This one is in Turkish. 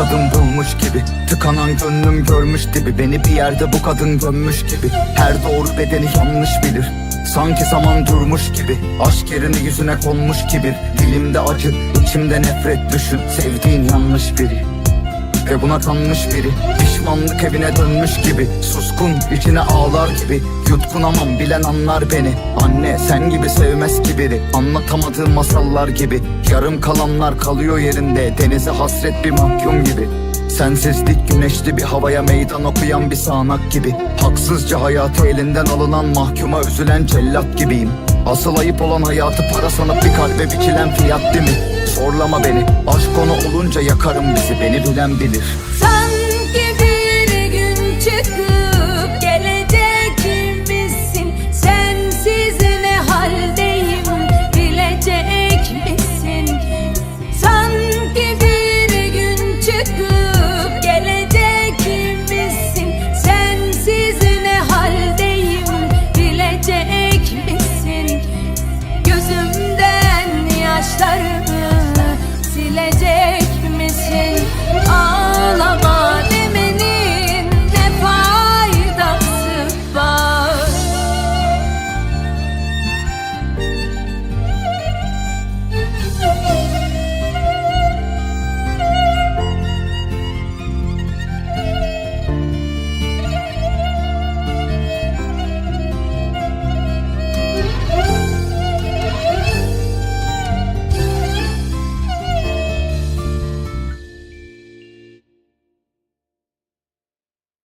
kadın bulmuş gibi Tıkanan gönlüm görmüş gibi Beni bir yerde bu kadın gömmüş gibi. Her doğru bedeni yanlış bilir Sanki zaman durmuş gibi Aşk yerine yüzüne konmuş kibir Dilimde acı, içimde nefret düşün Sevdiğin yanlış biri ve buna kanmış biri Pişmanlık evine dönmüş gibi Suskun içine ağlar gibi Yutkunamam bilen anlar beni. Anne sen gibi sevmez ki biri Anlatamadığım masallar gibi. Yarım kalanlar kalıyor yerinde Denize hasret bir mahkum gibi. Sensizlik güneşli bir havaya meydan okuyan bir sağanak gibi. Haksızca hayatı elinden alınan mahkuma üzülen cellat gibiyim. Asıl ayıp olan hayatı para sanıp bir kalbe biçilen fiyat değil mi? Zorlama beni. Aşk konu olunca yakarım bizi. Beni bilen bilir. Çıktı